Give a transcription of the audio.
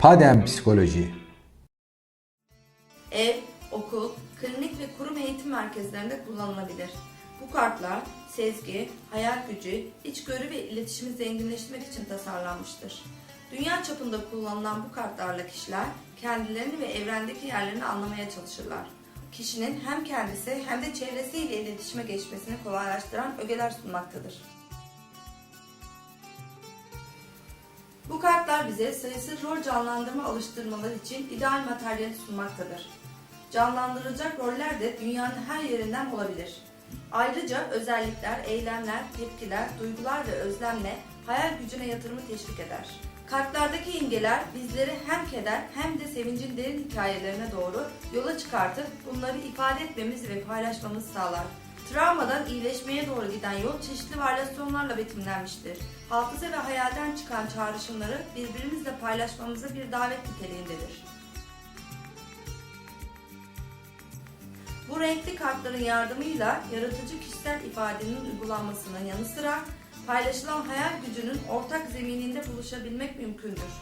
Padem Psikoloji Ev, okul, klinik ve kurum eğitim merkezlerinde kullanılabilir. Bu kartlar sezgi, hayal gücü, içgörü ve iletişimi zenginleştirmek için tasarlanmıştır. Dünya çapında kullanılan bu kartlarla kişiler kendilerini ve evrendeki yerlerini anlamaya çalışırlar. Kişinin hem kendisi hem de çevresiyle iletişime geçmesini kolaylaştıran ögeler sunmaktadır. Bu kartlar bize sayısız rol canlandırma alıştırmaları için ideal materyali sunmaktadır. Canlandırılacak roller de dünyanın her yerinden olabilir. Ayrıca özellikler, eylemler, tepkiler, duygular ve özlemle hayal gücüne yatırımı teşvik eder. Kartlardaki imgeler bizleri hem keder hem de sevincin derin hikayelerine doğru yola çıkartıp bunları ifade etmemiz ve paylaşmamızı sağlar. Travmadan iyileşmeye doğru giden yol çeşitli varyasyonlarla betimlenmiştir. Hafıza ve hayalden çıkan çağrışımları birbirimizle paylaşmamıza bir davet niteliğindedir. Bu renkli kartların yardımıyla yaratıcı kişisel ifadenin uygulanmasının yanı sıra paylaşılan hayal gücünün ortak zemininde buluşabilmek mümkündür.